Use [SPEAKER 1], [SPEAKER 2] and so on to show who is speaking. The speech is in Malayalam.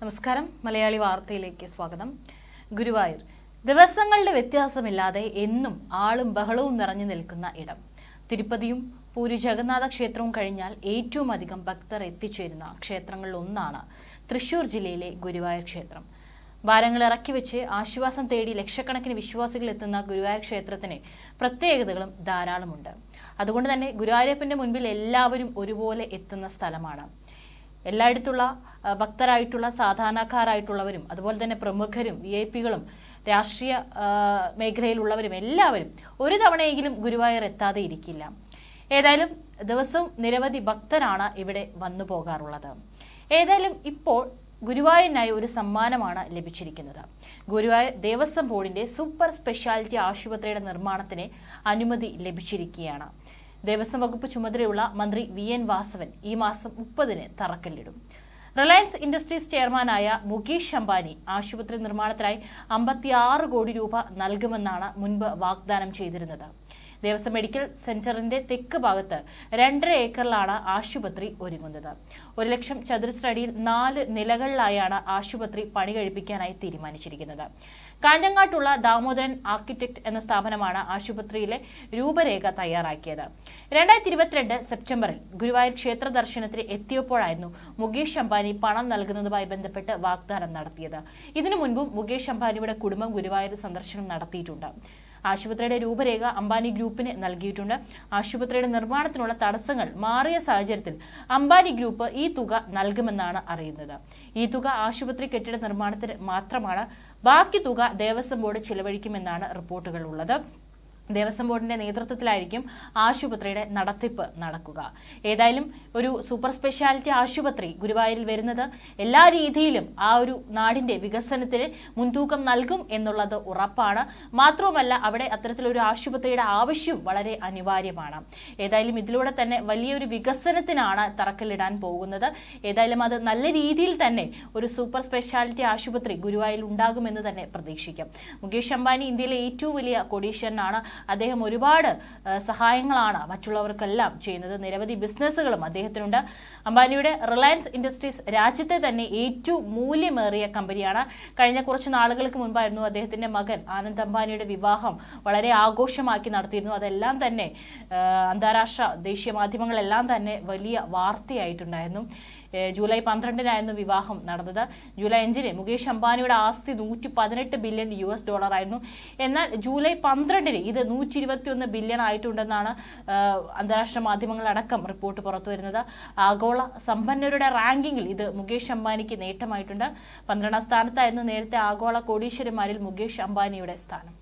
[SPEAKER 1] നമസ്കാരം. മലയാളി വാർത്തയിലേക്ക് സ്വാഗതം. ഗുരുവായൂർ. ദിവസങ്ങളുടെ വ്യത്യാസമില്ലാതെ എന്നും ആളും ബഹളവും നിറഞ്ഞു നിൽക്കുന്ന ഇടം. തിരുപ്പതിയും പൂരി ജഗന്നാഥ ക്ഷേത്രവും കഴിഞ്ഞാൽ ഏറ്റവും അധികം ഭക്തർ എത്തിച്ചേരുന്ന ക്ഷേത്രങ്ങളിൽ ഒന്നാണ് തൃശൂർ ജില്ലയിലെ ഗുരുവായൂർ ക്ഷേത്രം. ഭാരങ്ങൾ ഇറക്കി വെച്ച് ആശ്വാസം തേടി ലക്ഷക്കണക്കിന് വിശ്വാസികൾ എത്തുന്ന ഗുരുവായൂർ ക്ഷേത്രത്തിന് പ്രത്യേകതകളും ധാരാളമുണ്ട്. അതുകൊണ്ട് തന്നെ ഗുരുവായൂരപ്പന്റെ മുൻപിൽ എല്ലാവരും ഒരുപോലെ എത്തുന്ന സ്ഥലമാണ്. എല്ലായിടത്തുള്ള ഭക്തരായിട്ടുള്ള സാധാരണക്കാരായിട്ടുള്ളവരും അതുപോലെ തന്നെ പ്രമുഖരും വി ഐ പികളും രാഷ്ട്രീയ മേഖലയിലുള്ളവരും എല്ലാവരും ഒരു തവണയെങ്കിലും ഗുരുവായൂർ എത്താതെ ഇരിക്കില്ല. ഏതായാലും ദിവസവും നിരവധി ഭക്തരാണ് ഇവിടെ വന്നു പോകാറുള്ളത്. ഏതായാലും ഇപ്പോൾ ഗുരുവായൂരിനായി ഒരു സമ്മാനമാണ് ലഭിച്ചിരിക്കുന്നത്. ഗുരുവായൂർ ദേവസ്വം ബോർഡിന്റെ സൂപ്പർ സ്പെഷ്യാലിറ്റി ആശുപത്രിയുടെ നിർമ്മാണത്തിന് അനുമതി ലഭിച്ചിരിക്കുകയാണ്. ദേവസ്വം വകുപ്പ് ചുമതലയുള്ള മന്ത്രി വി എൻ വാസവൻ ഈ മാസം മുപ്പതിന് തറക്കല്ലിടും. റിലയൻസ് ഇൻഡസ്ട്രീസ് ചെയർമാനായ മുകേഷ് അംബാനി ആശുപത്രി നിർമ്മാണത്തിനായി അമ്പത്തിയാറ് കോടി രൂപ നൽകുമെന്നാണ് മുൻപ് വാഗ്ദാനം ചെയ്തിരുന്നത്. ദേവസ്വം മെഡിക്കൽ സെന്ററിന്റെ തെക്ക് ഭാഗത്ത് രണ്ടര ഏക്കറിലാണ് ആശുപത്രി ഒരുങ്ങുന്നത്. ഒരു ലക്ഷം ചതുരശ്ര അടിയിൽ നാല് നിലകളിലായാണ് ആശുപത്രി പണി കഴിപ്പിക്കാനായി തീരുമാനിച്ചിരിക്കുന്നത്. കാഞ്ഞങ്ങാട്ടുള്ള ദാമോദരൻ ആർക്കിടെക്ട് എന്ന സ്ഥാപനമാണ് ആശുപത്രിയിലെ രൂപരേഖ തയ്യാറാക്കിയത്. രണ്ടായിരത്തി ഇരുപത്തിരണ്ട് സെപ്റ്റംബറിൽ ഗുരുവായൂർ ക്ഷേത്ര ദർശനത്തിന് എത്തിയപ്പോഴായിരുന്നു മുകേഷ് അംബാനി പണം നൽകുന്നതുമായി ബന്ധപ്പെട്ട് വാഗ്ദാനം നടത്തിയത്. ഇതിനു മുൻപും മുകേഷ് അംബാനിയുടെ കുടുംബം ഗുരുവായൂർ സന്ദർശനം നടത്തിയിട്ടുണ്ട്. ആശുപത്രിയുടെ രൂപരേഖ അംബാനി ഗ്രൂപ്പിന് നൽകിയിട്ടുണ്ട്. ആശുപത്രിയുടെ നിർമ്മാണത്തിനുള്ള തടസ്സങ്ങൾ മാറിയ സാഹചര്യത്തിൽ അംബാനി ഗ്രൂപ്പ് ഈ തുക നൽകുമെന്നാണ് അറിയുന്നത്. ഈ തുക ആശുപത്രി കെട്ടിട നിർമ്മാണത്തിന് മാത്രമാണ്. ബാക്കി തുക ദേവസ്വം ബോർഡ് ചിലവഴിക്കുമെന്നാണ് റിപ്പോർട്ടുകൾ ഉള്ളത്. ദേവസ്വം ബോർഡിന്റെ നേതൃത്വത്തിലായിരിക്കും ആശുപത്രിയുടെ നടത്തിപ്പ് നടക്കുക. ഏതായാലും ഒരു സൂപ്പർ സ്പെഷ്യാലിറ്റി ആശുപത്രി ഗുരുവായൂരിൽ വരുന്നത് എല്ലാ രീതിയിലും ആ ഒരു നാടിന്റെ വികസനത്തിന് മുൻതൂക്കം നൽകും എന്നുള്ളത് ഉറപ്പാണ്. മാത്രവുമല്ല അവിടെ അത്തരത്തിലൊരു ആശുപത്രിയുടെ ആവശ്യം വളരെ അനിവാര്യമാണ്. ഏതായാലും ഇതിലൂടെ തന്നെ വലിയൊരു വികസനത്തിനാണ് തറക്കല്ലിടാൻ പോകുന്നത്. ഏതായാലും അത് നല്ല രീതിയിൽ തന്നെ ഒരു സൂപ്പർ സ്പെഷ്യാലിറ്റി ആശുപത്രി ഗുരുവായൂരിൽ ഉണ്ടാകുമെന്ന് തന്നെ പ്രതീക്ഷിക്കാം. മുകേഷ് അംബാനി ഇന്ത്യയിലെ ഏറ്റവും വലിയ കോടീശ്വരനാണ്. അദ്ദേഹം ഒരുപാട് സഹായങ്ങളാണ് മറ്റുള്ളവർക്കെല്ലാം ചെയ്യുന്നത്. നിരവധി ബിസിനസ്സുകളും അദ്ദേഹത്തിനുണ്ട്. അംബാനിയുടെ റിലയൻസ് ഇൻഡസ്ട്രീസ് രാജ്യത്തെ തന്നെ ഏറ്റവും മൂല്യമേറിയ കമ്പനിയാണ്. കഴിഞ്ഞ കുറച്ച് നാളുകൾക്ക് മുൻപായിരുന്നു അദ്ദേഹത്തിന്റെ മകൻ ആനന്ദ് അംബാനിയുടെ വിവാഹം വളരെ ആഘോഷമാക്കി നടത്തിയിരുന്നു. അതെല്ലാം തന്നെ അന്താരാഷ്ട്ര ദേശീയ മാധ്യമങ്ങളെല്ലാം തന്നെ വലിയ വാർത്തയായിട്ടുണ്ടായിരുന്നു. ജൂലൈ പന്ത്രണ്ടിനായിരുന്നു വിവാഹം നടന്നത്. ജൂലൈ അഞ്ചിന് മുകേഷ് അംബാനിയുടെ ആസ്തി നൂറ്റി പതിനെട്ട് ബില്യൺ യു എസ് ഡോളർ ആയിരുന്നു എന്നാൽ ജൂലൈ പന്ത്രണ്ടിന് ഇത് നൂറ്റി ഇരുപത്തിയൊന്ന് ബില്യൺ ആയിട്ടുണ്ടെന്നാണ് അന്താരാഷ്ട്ര മാധ്യമങ്ങളടക്കം റിപ്പോർട്ട് പുറത്തു വരുന്നത് ആഗോള സമ്പന്നരുടെ റാങ്കിങ്ങിൽ ഇത് മുകേഷ് അംബാനിക്ക് നേട്ടമായിട്ടുണ്ട്. പന്ത്രണ്ടാം സ്ഥാനത്തായിരുന്നു നേരത്തെ ആഗോള കോടീശ്വരന്മാരിൽ മുകേഷ് അംബാനിയുടെ സ്ഥാനം.